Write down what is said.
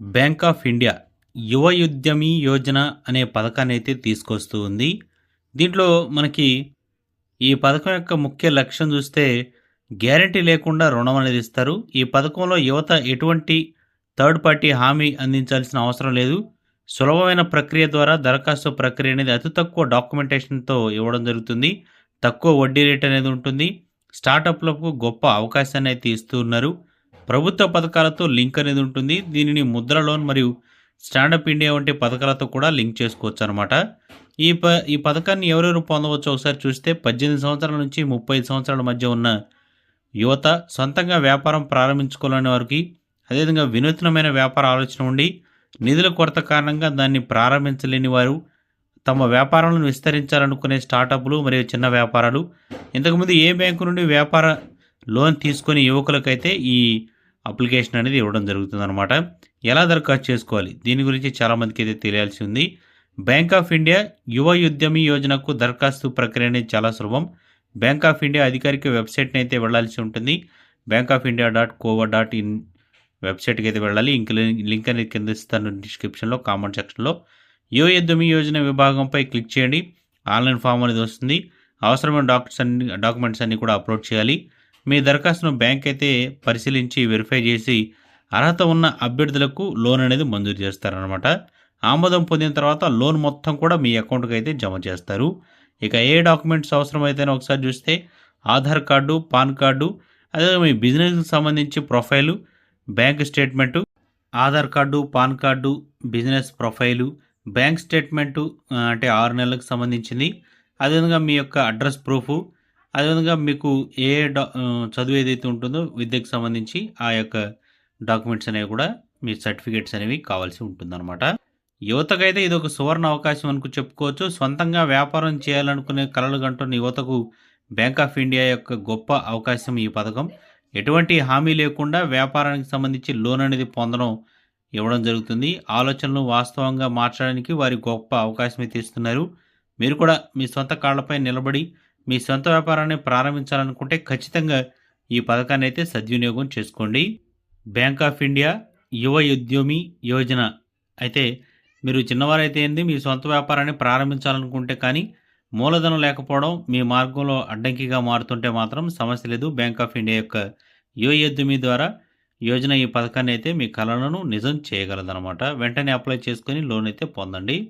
Bank of India యువ ఉద్యమి యోజన అనే పథకాన్ని అయితే తీసుకొస్తూ ఉంది. దీంట్లో మనకి ఈ పథకం యొక్క ముఖ్య లక్ష్యం చూస్తే గ్యారంటీ లేకుండా రుణం అనేది ఇస్తారు. ఈ పథకంలో యువత ఎటువంటి థర్డ్ పార్టీ హామీ అందించాల్సిన అవసరం లేదు. సులభమైన ప్రక్రియ ద్వారా దరఖాస్తు ప్రక్రియ అనేది అతి తక్కువ డాక్యుమెంటేషన్తో ఇవ్వడం జరుగుతుంది. తక్కువ వడ్డీ రేట్ అనేది ఉంటుంది. స్టార్టప్లకు గొప్ప అవకాశాన్ని అయితే ఇస్తూ ఉన్నారు. ప్రభుత్వ పథకాలతో లింక్ అనేది ఉంటుంది. దీనిని ముద్ర లోన్ మరియు స్టాండప్ ఇండియా వంటి పథకాలతో కూడా లింక్ చేసుకోవచ్చు అనమాట ఈ ప ఈ పథకాన్ని ఎవరెవరు పొందవచ్చు ఒకసారి చూస్తే పద్దెనిమిది సంవత్సరాల నుంచి ముప్పై సంవత్సరాల మధ్య ఉన్న యువత సొంతంగా వ్యాపారం ప్రారంభించుకోవాలనే వారికి అదేవిధంగా వినూత్నమైన వ్యాపార ఆలోచన ఉండి నిధుల కొరత కారణంగా దాన్ని ప్రారంభించలేని వారు తమ వ్యాపారాలను విస్తరించాలనుకునే స్టార్టప్లు మరియు చిన్న వ్యాపారాలు. ఇంతకుముందు ఏ బ్యాంకు నుండి వ్యాపార లోన్ తీసుకొని యువకులకైతే ఈ అప్లికేషన్ అనేది ఇవ్వడం జరుగుతుందన్నమాట. ఎలా దరఖాస్తు చేసుకోవాలి? దీని గురించి చాలామందికి అయితే తెలియాల్సి ఉంది. బ్యాంక్ ఆఫ్ ఇండియా యువ ఉద్యమి యోజనకు దరఖాస్తు ప్రక్రియ అనేది చాలా సులభం. బ్యాంక్ ఆఫ్ ఇండియా అధికారిక వెబ్సైట్ని అయితే వెళ్ళాల్సి ఉంటుంది. Bank of India dot co dot in వెబ్సైట్కి అయితే వెళ్ళాలి. ఇంక లింక్ అనేది కింద ఇస్తాను డిస్క్రిప్షన్లో కామెంట్ సెక్షన్లో. యువ ఉద్యమి యోజన విభాగంపై క్లిక్ చేయండి. ఆన్లైన్ ఫామ్ అనేది వస్తుంది. అవసరమైన డాక్యుమెంట్స్ అన్ని డాక్యుమెంట్స్ అన్నీ కూడా అప్లోడ్ చేయాలి. మీ దరఖాస్తును బ్యాంక్ అయితే పరిశీలించి వెరిఫై చేసి అర్హత ఉన్న అభ్యర్థులకు లోన్ అనేది మంజూరు చేస్తారనమాట ఆమోదం పొందిన తర్వాత లోన్ మొత్తం కూడా మీ అకౌంట్కి అయితే జమ చేస్తారు. ఇక ఏ డాక్యుమెంట్స్ అవసరమైతేనే ఒకసారి చూస్తే ఆధార్ కార్డు పాన్ కార్డు అదే మీ బిజినెస్కి సంబంధించి profile bank statement Aadhaar card PAN card business profile bank statement అంటే ఆరు నెలలకు సంబంధించింది. అదేవిధంగా మీ యొక్క అడ్రస్ ప్రూఫ్ అదేవిధంగా మీకు ఏ డా చదువు ఏదైతే ఉంటుందో విద్యకు సంబంధించి ఆ యొక్క డాక్యుమెంట్స్ అనేవి కూడా మీ సర్టిఫికేట్స్ అనేవి కావాల్సి ఉంటుందన్నమాట. యువతకైతే ఇది ఒక సువర్ణ అవకాశం అనుకు చెప్పుకోవచ్చు. సొంతంగా వ్యాపారం చేయాలనుకునే కలలు కంటున్న యువతకు బ్యాంక్ ఆఫ్ ఇండియా యొక్క గొప్ప అవకాశం ఈ పథకం. ఎటువంటి హామీ లేకుండా వ్యాపారానికి సంబంధించి లోన్ అనేది పొందడం ఇవ్వడం జరుగుతుంది. ఆలోచనలు వాస్తవంగా మార్చడానికి వారి గొప్ప అవకాశం ఇస్తున్నారు. మీరు కూడా మీ సొంత కాళ్ళపై నిలబడి మీ సొంత వ్యాపారాన్ని ప్రారంభించాలనుకుంటే ఖచ్చితంగా ఈ పథకాన్ని అయితే సద్వినియోగం చేసుకోండి. బ్యాంక్ ఆఫ్ ఇండియా యువ ఉద్యమి యోజన. అయితే మీరు చిన్నవారైతే ఏంది మీ సొంత వ్యాపారాన్ని ప్రారంభించాలనుకుంటే కానీ మూలధనం లేకపోవడం మీ మార్గంలో అడ్డంకిగా మారుతుంటే మాత్రం సమస్య లేదు. బ్యాంక్ ఆఫ్ ఇండియా యొక్క యువ ఉద్యమి ద్వారా యోజన ఈ పథకాన్ని అయితే మీ కళలను నిజం చేయగలదనమాట వెంటనే అప్లై చేసుకొని లోన్ అయితే పొందండి.